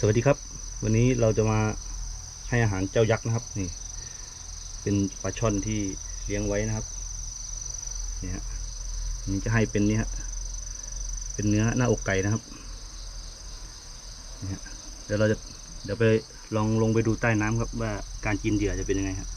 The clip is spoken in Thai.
สวัสดีครับ วันนี้เราจะมาให้อาหารเจ้ายักษ์นะครับ นี่ เป็นปลาช่อนที่เลี้ยงไว้นะครับนี่ฮะมันจะให้เป็นนี่ฮะเป็นเนื้อหน้าอกไก่นะครับนี่ฮะเดี๋ยวเราจะเดี๋ยวไปลองลงไปดูใต้น้ำครับว่าการกินเหยื่อจะเป็นยังไงครับ